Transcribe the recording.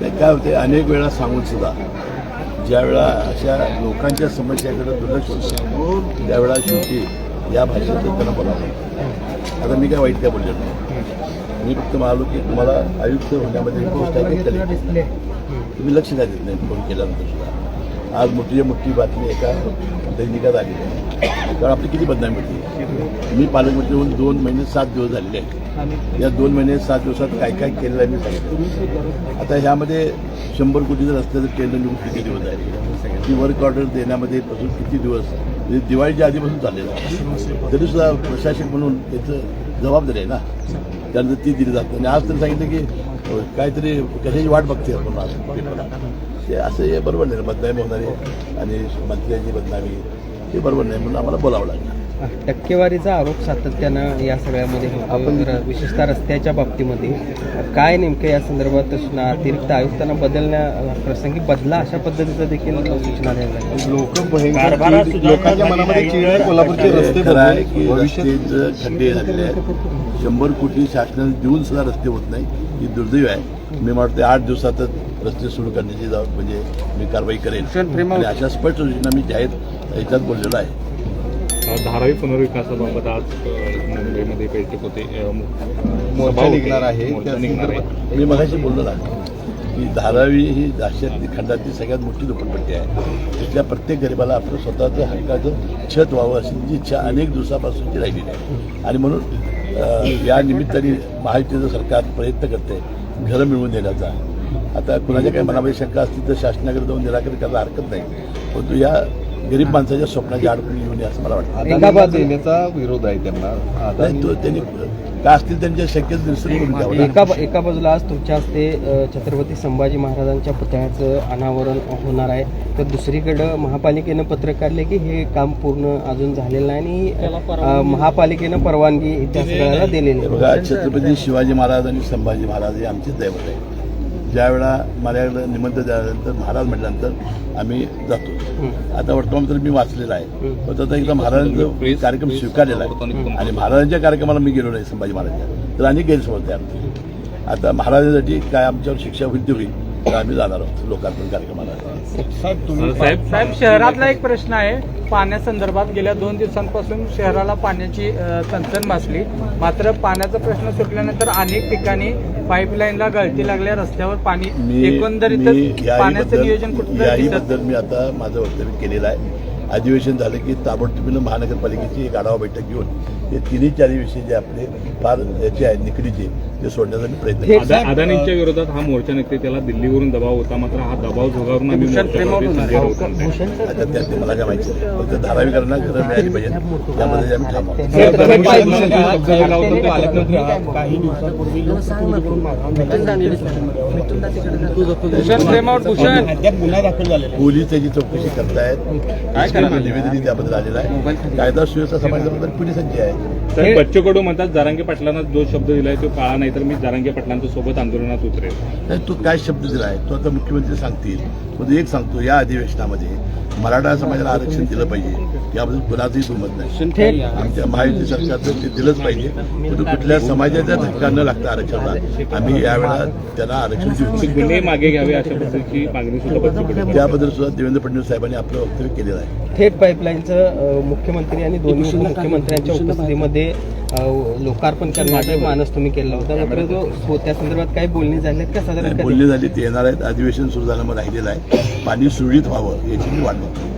ते काय होते अनेक वेळा सांगून सुद्धा ज्या वेळा अशा लोकांच्या समस्याकडे दुर्लक्ष होतं त्यावेळा शेवटी या भाषेत त्यांना बोलावं आता मी काय वाईट काय बोललेलो नाही. मी फक्त म्हणालो की तुम्हाला आयुक्त होण्यामध्ये एक गोष्ट आहे की तुम्ही लक्ष काय देत नाही फोन केल्यानंतर सुद्धा. आज मोठी मोठी बातमी एका दैनिकात आलेली आहे. कारण आपली किती बदनामी होती. मी पालकमंत्री होऊन दोन महिने सात दिवस झालेले आहेत. या दोन महिने सात दिवसात काय काय केलेलं आहे मी सांगितलं आता ह्यामध्ये शंभर कोटी जर रस्त्याचं केंद्र निघून किती दिवस आहे ती वर्क ऑर्डर देण्यामध्ये पासून किती दिवस? म्हणजे दिवाळीच्या आधीपासून चाललेलं आहे. तरीसुद्धा प्रशासक म्हणून याचं जबाबदारी आहे ना? त्यानंतर ती दिली जाते. आणि आज तरी सांगितलं की काहीतरी कशाची वाट बघते आपण आज ते असं हे बरोबर नाही. बदनामी होणारी आणि मंत्र्यांची बदनामी हे बरोबर नाही म्हणून आम्हाला बोलावं लागलं टक्केवारीचा आरोप सातत्यानं या सगळ्यामध्ये आपण विशेषतः रस्त्याच्या बाबतीमध्ये. काय नेमकं या संदर्भात सूचना अतिरिक्त आयुक्तांना बदलण्या प्रसंगी बदला अशा पद्धतीचं देखील सूचना खड्डे झालेले आहेत शंभर कोटी शासनाने देऊन सुद्धा रस्ते होत नाही ही दुर्दैव आहे. मी वाटते आठ दिवसातच रस्ते सुरू करण्याची जाऊ म्हणजे मी कारवाई करेन. अशा स्पष्ट सूचना मी जाहीर याच्यात बोललेलो आहे. धारावी पुनर्विकासाबाबत आज मुंबईमध्ये बैठक होते. मोर्चा. निघणार आहे. निघणार आहे. मी मगाशी बोललो ना की धारावी ही राष्ट्रातली खंडातली सगळ्यात मोठी झोपडपट्टी आहे. तिथल्या प्रत्येक गरिबाला आपलं स्वतःचं हक्काचं छत व्हावं अशी जी इच्छा अनेक दिवसापासूनची राहिलेली आहे. आणि म्हणून या निमित्ताने महायुतीचं सरकार प्रयत्न करते घरं मिळवून देण्याचा. आता कुणाच्या काही मनामध्ये शंका असतील तर शासनाकडे जाऊन निराकरण करायला हरकत नाही. परंतु या गरीब माणसाच्या स्वप्नाची अडकून येऊ नये असं मला वाटतं देण्याचा विरोध आहे त्यांना त्यांनी काय असतील त्यांच्या शक्यच. एका एका बाजूला आज तुमच्या हस्ते छत्रपती संभाजी महाराजांच्या पुतळ्याचं अनावरण होणार आहे तर दुसरीकडं महापालिकेनं पत्र काढले की हे काम पूर्ण अजून झालेलं नाही आणि महापालिकेनं परवानगी त्या सगळ्याला दिलेली आहे. छत्रपती शिवाजी महाराज आणि संभाजी महाराज हे आमचेच दैवत आहे ज्या वेळा माझ्याकडे निमंत्रण दिल्यानंतर महाराज म्हटल्यानंतर आम्ही जातो. आता वर्तमानपत्र मी वाचलेलं आहे. पण आता एकदा महाराजांचा कार्यक्रम स्वीकारलेला आहे. आणि महाराजांच्या कार्यक्रमाला मी गेलो नाही संभाजी महाराजांच्या. तर अनेक गैरसमज आमचे आता महाराजांसाठी काय आमच्यावर शिक्षा होईल तर आम्ही जाणार आहोत लोकार्पण कार्यक्रमाला. साहेब साहेब शहरातला एक प्रश्न आहे. पाण्यासंदर्भात गेल्या दोन दिवसांपासून शहराला पाण्याची चणचण भासली. मात्र पाण्याचा प्रश्न सुटल्यानंतर अनेक ठिकाणी पाईपलाईनला गळती लागल्या रस्त्यावर पाणी मी मी एकंदरीत पाण्याचं नियोजन कुठं दिसत याहीबद्दल मी आता माझं वक्तव्य केलेलं आहे. अधिवेशन झालं की ताबडतोबीनं महानगरपालिकेची एक आढावा बैठक घेऊन हे तिन्ही चारही विषय जे आपले फार याचे आहेत निकडीचे ते सोडण्याचा मी प्रयत्न अदानींच्या विरोधात हा मोर्चा निघते त्याला दिल्लीवरून दबाव होता मात्र हा दबाव झुगारून आम्ही मला काय माहिती फक्त धारावीकरांना घरं मिळाली पाहिजे. त्यामध्ये आम्ही पोलीस त्याची चौकशी करतायत. काय निवेदन त्याबद्दल आलेलं आहे. कायदा सुव्यवस्था समाजाबद्दल पोलिसांची आहे? बच्चू कडू म्हणतात जारांगे पाटलांना जो शब्द दिलाय तो काळा नाही. तर मी जारांगे पाटलांच्या सोबत आंदोलनात उतरेल. नाही तो काय शब्द दिला आहे? तो आता मुख्यमंत्री सांगतील. पण एक सांगतो या अधिवेशनामध्ये मराठा समाजाला आरक्षण दिलं पाहिजे. याबद्दल कुणाचंही दुमत नाही. आमच्या महायुती सरकारचं ते दिलंच पाहिजे. परंतु कुठल्या समाजाच्या धक्का न लागता आरक्षणाला आम्ही यावेळा त्यांना आरक्षण देऊ मागे घ्यावे अशा पद्धतीची मागणी सुद्धा. त्याबद्दल सुद्धा देवेंद्र फडणवीस साहेबांनी आपलं वक्तव्य केलेलं आहे. थेट पाईपलाईनचं मुख्यमंत्री आणि दोन्ही उपमुख्यमंत्र्यांच्या उपस्थितीमध्ये लोकार्पण करण्याचा मानस तुम्ही केला होता. मात्र जो हो, त्या संदर्भात काही बोलणी झाली का? साधारण? बोलणी झाली ते येणार आहेत. अधिवेशन सुरू झालं मग राहिलेलं आहे पाणी सुरळीत व्हावं याची मी वाट बघतो